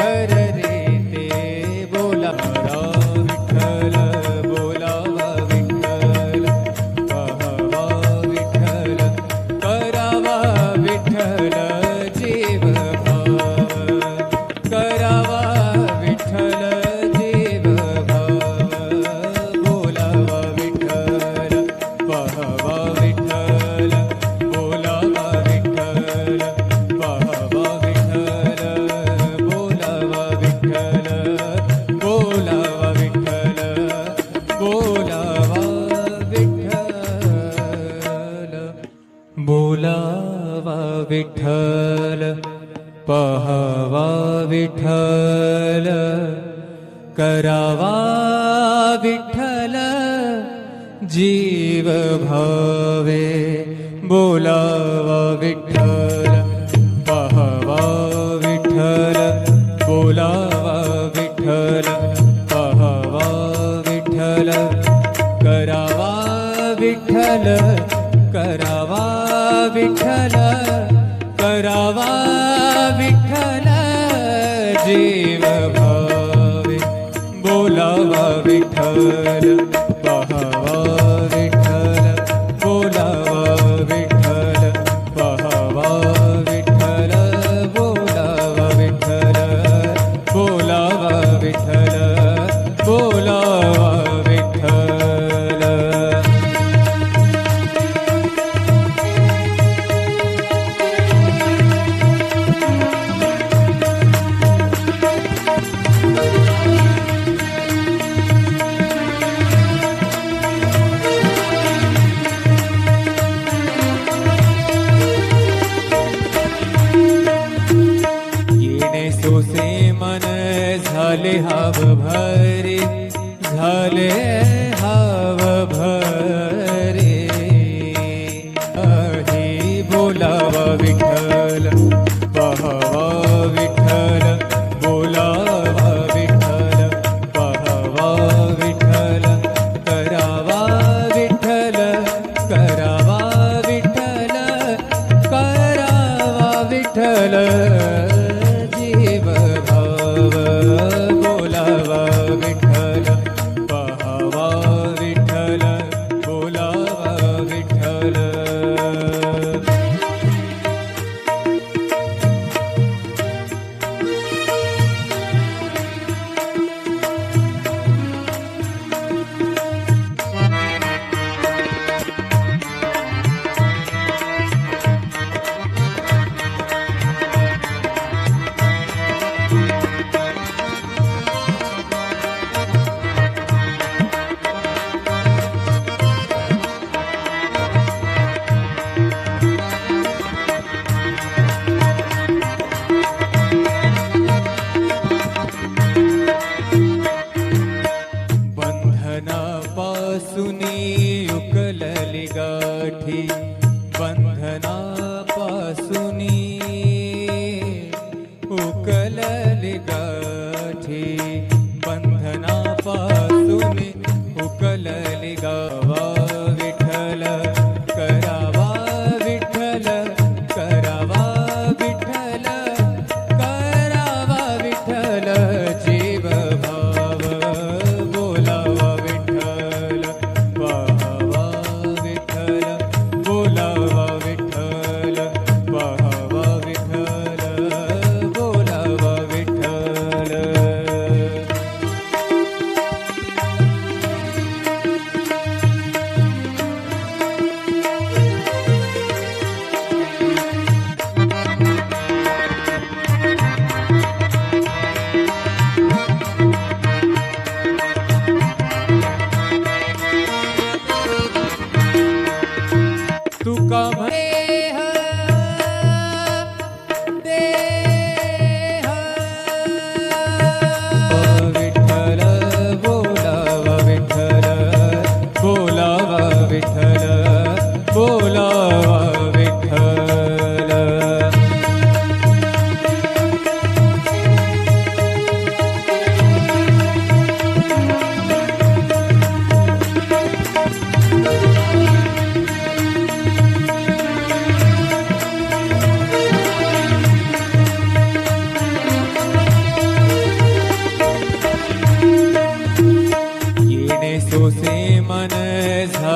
murder. Pahwa Vithal, करावा विठल, जीव भवे, बोलावा विठल, पहवा विठल, बोलावा विठल, पहवा विठल, करावा विठल करावा विठल करावा विठ्ठल जीव भावे बोलावा विठ्ठल। झाले हाव भरे झाले सुनी युकलली गाठी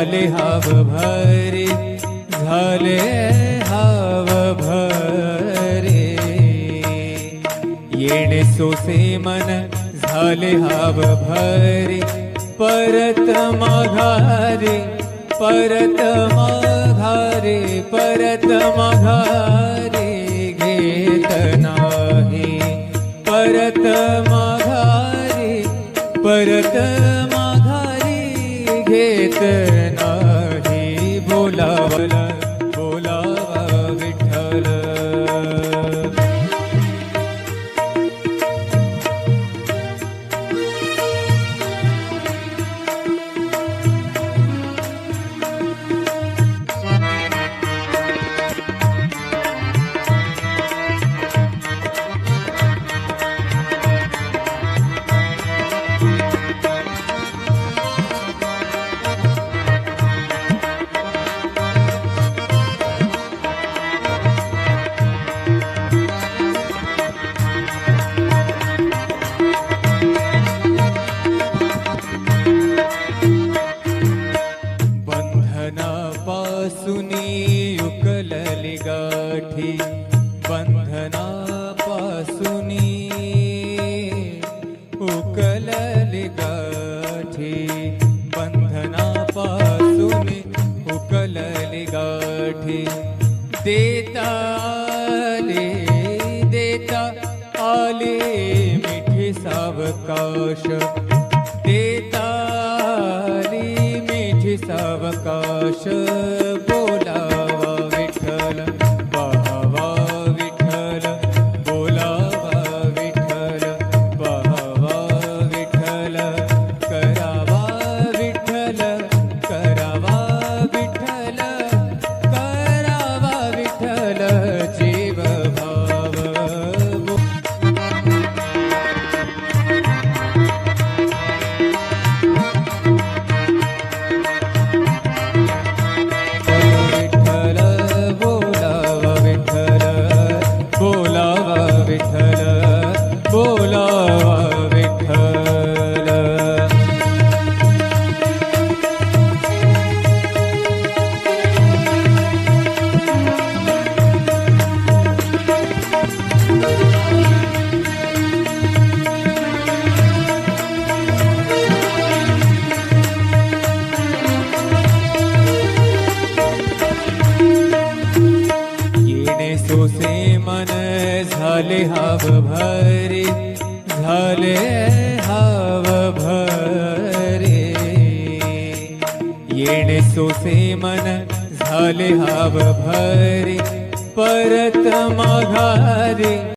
झाले हाव भरे झाले हाव भरे. येणे सोसे मन झाले हाव भरे परत माघारे परत माघारे परत माघारे घेत नाही. परत माघारे परत माघारे घेत नाही. आले मीठे सावकाश देता मीठे सावकाश हाव भरे झाले हाव भरे. येणे सोसे मन झाले हाव भरे परत माघारे.